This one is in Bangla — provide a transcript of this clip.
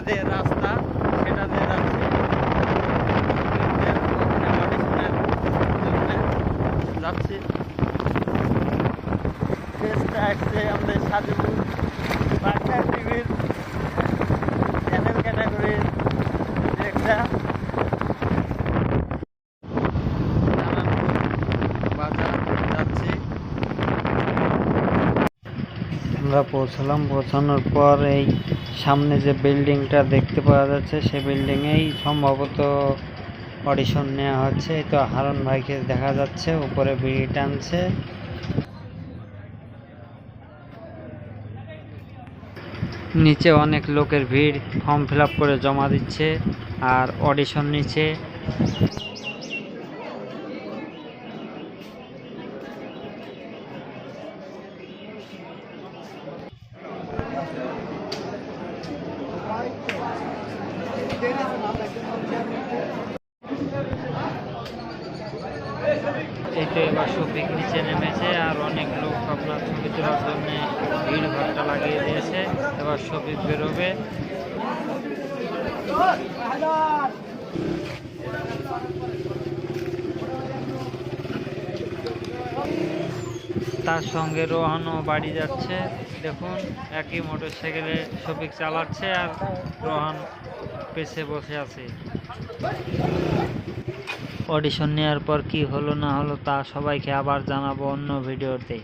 যে রাস্তা সেটা দিয়ে যাচ্ছে যাচ্ছি কেসটা আসছে আমাদের সাজুপুর বাচ্চার টিভির চ্যানেল ক্যাটাগরির বাজার যাচ্ছি আমরা পৌঁছলাম। পৌঁছানোর পর এই সামনে যে বিল্ডিংটা দেখতে পাওয়া যাচ্ছে, সেই বিল্ডিংয়েই সম্ভবত অডিশন নেওয়া হচ্ছে। এই তো হারন ভাইকে দেখা যাচ্ছে, উপরে বিড়ি টানছে। নিচে অনেক লোকের ভিড়, ফর্ম ফিল করে জমা দিচ্ছে, আর অডিশন নিচ্ছে। এই তো এবার শফিক নিচে নেমেছে আর অনেক লোক আপনার ছবি তোলার জন্য ভিড় ভাট্টা লাগিয়ে দিয়েছে। এবার সবই বেরোবে। তার সঙ্গে রোহানও বাড়ি যাচ্ছে। দেখুন, একই মোটর সাইকেলে শফিক চালাচ্ছে আর রোহান পেছে বসে আছে। অডিশন নেওয়ার পর কি হলো না হলো তা সবাইকে আবার জানাব অন্য ভিডিওতে।